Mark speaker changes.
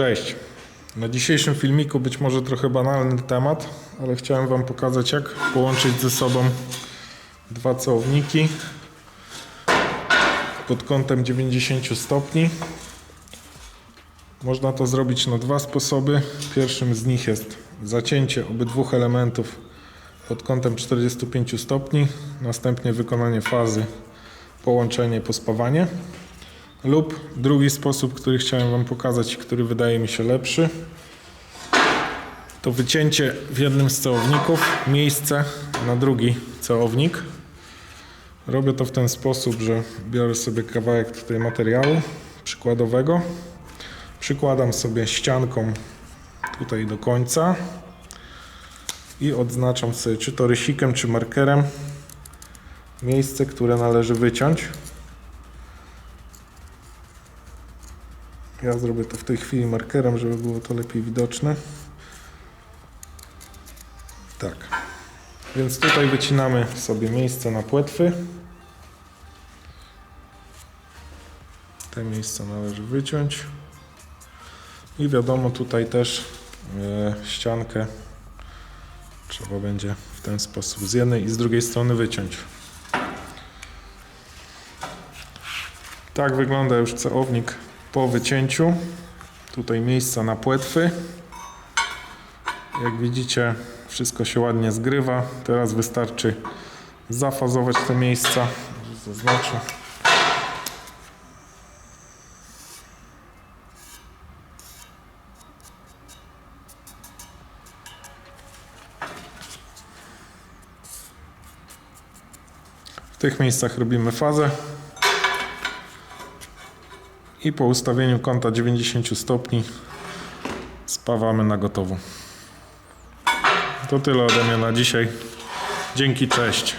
Speaker 1: Cześć. Na dzisiejszym filmiku być może trochę banalny temat, ale chciałem Wam pokazać jak połączyć ze sobą dwa celowniki pod kątem 90 stopni. Można to zrobić na dwa sposoby. Pierwszym z nich jest zacięcie obydwu elementów pod kątem 45 stopni, następnie wykonanie fazy połączenie, pospawanie. Lub drugi sposób, który chciałem Wam pokazać, który wydaje mi się lepszy, to wycięcie w jednym z cełowników, miejsce na drugi cełownik. Robię to w ten sposób, że biorę sobie kawałek tutaj materiału przykładowego, przykładam sobie ścianką tutaj do końca i odznaczam sobie czy to rysikiem, czy markerem miejsce, które należy wyciąć. Ja zrobię to w tej chwili markerem, żeby było to lepiej widoczne. Tak. Więc tutaj wycinamy sobie miejsce na płetwy. Te miejsca należy wyciąć. I wiadomo, tutaj też e, ściankę trzeba będzie w ten sposób z jednej i z drugiej strony wyciąć. Tak wygląda już ceownik po wycięciu. Tutaj miejsca na płetwy. Jak widzicie, wszystko się ładnie zgrywa. Teraz wystarczy zafazować te miejsca. Zaznaczę. W tych miejscach robimy fazę i po ustawieniu kąta 90 stopni spawamy na gotowo. To tyle ode mnie na dzisiaj. Dzięki, cześć.